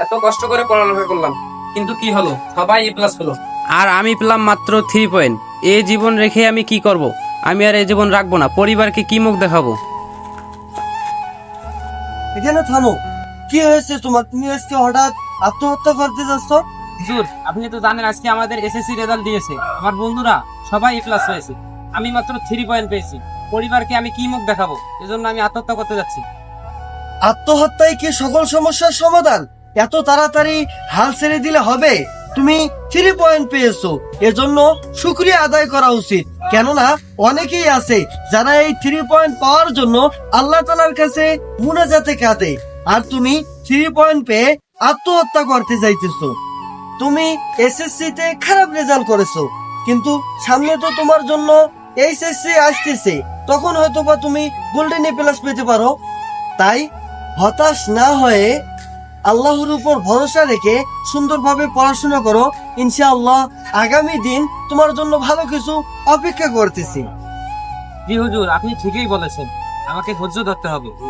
এত কষ্ট করে পড়ালেখা করলাম। কিন্তু কি হলো? সবাই এ প্লাস হলো। আর আমি পেলাম মাত্র থ্রি পয়েন্ট এ জীবন রেখে আমি কি করব? আমি আর এই জীবন রাখব না। পরিবারকে কি মুখ দেখাবো? এখানে থামো। কি হয়েছে তোমার? তুমি আজকে হঠাৎ আত্মহত্যা করতে যাচ্ছ? হুজুর আপনি তো জানেন আজকে আমাদের এসএসসি রেজাল্ট দিয়েছে। আমার বন্ধুরা সবাই এ প্লাস হয়েছে। আমি মাত্র থ্রি পয়েন্ট পেয়েছি। পরিবারকে আমি কি মুখ দেখাবো? এজন্য আমি আত্মহত্যা করতে যাচ্ছি। আত্মহত্যাই কি সকল সমস্যার সমাধান? এত তাড়াতাড়ি হাল ছেড়ে দিলে হবে? তুমি থ্রি পয়েন্ট পেয়েছ। এজন্য শুক্রিয়া আদায় করা উচিত। কেননা, অনেকেই আছে যারা এই থ্রি পয়েন্ট পাওয়ার জন্য আল্লাহ তালার কাছে মুনাজাতে কাঁদে আর তুমি থ্রি পয়েন্ট পেয়ে আত্মহত্যা করতে যাইতেছো। তুমি এসএসসি তে খারাপ রেজাল্ট করেছ। কিন্তু সামনে তো তোমার জন্য এইচএসসি আসতেছে। তখন হয়তো বা তুমি গোল্ডেন এ প্লাস পেতে পারো। তাই হতাশ না হয়ে আল্লাহর উপর ভরসা রেখে সুন্দরভাবে পড়াশোনা করো, ইনশাআল্লাহ আগামী দিন তোমার জন্য ভালো কিছু অপেক্ষা করতেছি। জি হুজুর, আপনি ঠিকই বলেছেন। আমাকে ধৈর্য ধরতে হবে।